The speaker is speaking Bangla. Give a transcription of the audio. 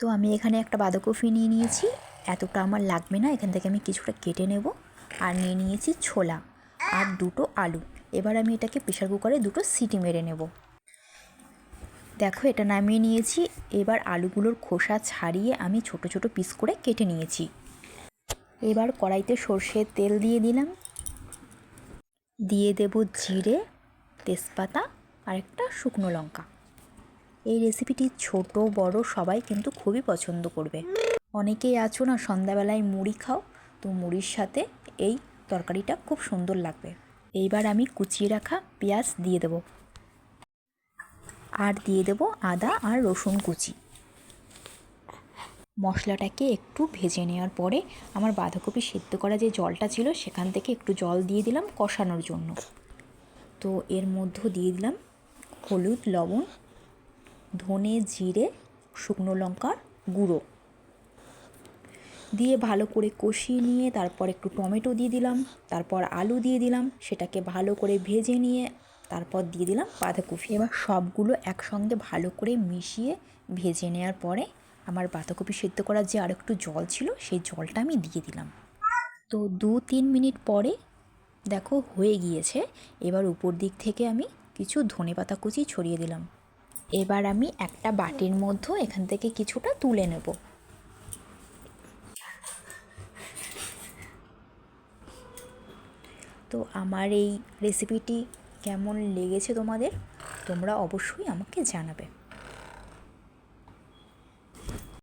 তো আমি এখানে একটা বাঁধাকপি নিয়ে নিয়েছি। এতটা আমার লাগবে না, এখান থেকে আমি কিছুটা কেটে নেব। আর নিয়ে নিয়েছি ছোলা আর দুটো আলু। এবার আমি এটাকে প্রেশার কুকারে দুটো সিটি মেরে নেব। দেখো, এটা নামিয়ে নিয়েছি। এবার আলুগুলোর খোসা ছাড়িয়ে আমি ছোট ছোট পিস করে কেটে নিয়েছি। এবার কড়াইতে সর্ষের তেল দিয়ে দিলাম। দিয়ে দেব জিরে, তেজপাতা আর একটা শুকনো লঙ্কা। এই রেসিপিটি ছোট, বড় সবাই কিন্তু খুবই পছন্দ করবে। অনেকেই আছো না সন্ধ্যাবেলায় মুড়ি খাও, তো মুড়ির সাথে এই তরকারিটা খুব সুন্দর লাগবে। এইবার আমি কুচিয়ে রাখা পেঁয়াজ দিয়ে দেব। আর দিয়ে দেব আদা আর রসুন কুচি। মশলাটাকে একটু ভেজে নেওয়ার পরে আমার বাঁধাকপি সেদ্ধ করা যে জলটা ছিল, সেখান থেকে একটু জল দিয়ে দিলাম কষানোর জন্য। তো এর মধ্যে দিয়ে দিলাম হলুদ, লবণ ধনে, জিরে, শুকনো লঙ্কার গুঁড়ো। দিয়ে ভালো করে কষিয়ে নিয়ে তারপর একটু টমেটো দিয়ে দিলাম, তারপর আলু দিয়ে দিলাম, সেটাকে ভালো করে ভেজে নিয়ে তারপর দিয়ে দিলাম বাঁধাকপি। এবার সবগুলো একসঙ্গে ভালো করে মিশিয়ে ভেজে নেওয়ার পরে আমার বাঁধাকপি সেদ্ধ করার যে আর একটু জল ছিল, সেই জলটা আমি দিয়ে দিলাম। তো দু তিন মিনিট পরে দেখো হয়ে গিয়েছে। এবার উপর দিক থেকে আমি কিছু ধনে পাতা কুচি ছড়িয়ে দিলাম। এবার আমি একটা বাটির মধ্যে এখান থেকে কিছুটা তুলে নেব। তো আমার এই রেসিপিটি কেমন লেগেছে তোমাদের, তোমরা অবশ্যই আমাকে জানাবে।